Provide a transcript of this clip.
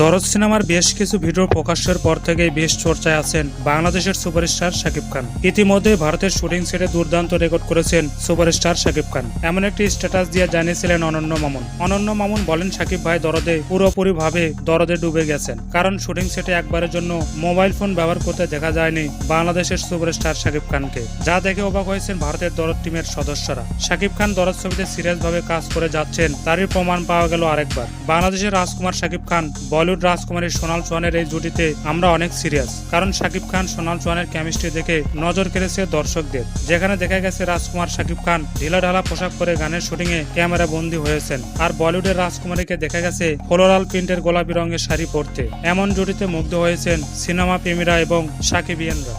দরদ সিনেমার বেশ কিছু ভিডিও প্রকাশের পর থেকেই বেশ চর্চায় আছেন বাংলাদেশের সুপারস্টার শাকিব খান। ইতিমধ্যে ভারতের শুটিং সেটে দুর্দান্ত রেকর্ড করেছেন সুপারস্টার শাকিব খান। এমন একটি স্ট্যাটাস দিয়ে জানিয়েছিলেন অনন্য মামুন। অনন্য মামুন বলেন, শাকিব ভাই দরদে পুরোপুরি ভাবে দরদে ডুবে গেছেন। কারণ শুটিং সেটে একবারের জন্য মোবাইল ফোন ব্যবহার করতে দেখা যায়নি বাংলাদেশের সুপারস্টার শাকিব খানকে। যা দেখে অবাক হয়েছেন ভারতের দরদ টিমের সদস্যরা। শাকিব খান দরদ ছবিতে সিরিয়াস ভাবে কাজ করে যাচ্ছেন, তারই প্রমাণ পাওয়া গেল আরেকবার। বাংলাদেশের রাজকুমার শাকিব খান বলিউড রাজকুমারী সোনাল চৌহানের এই জুটিতে আমরা অনেক সিরিয়াস কারণ শাকিব খান সোনাল চৌহানের কেমিস্ট্রি দেখে নজর কেড়েছে দর্শকদের। যেখানে দেখা গেছে রাজকুমার শাকিব খান ঢিলা ঢালা পোশাক পরে গানের শুটিং এ ক্যামেরা বন্দী হয়েছেন। আর বলিউডের রাজকুমারীকে দেখা গেছে ফ্লোরাল প্রিন্টের গোলাপি রঙের শাড়ি পরতে। এমন জুটিতে মুগ্ধ হয়েছেন সিনেমা প্রেমীরা এবং সাকিবিয়ানরা।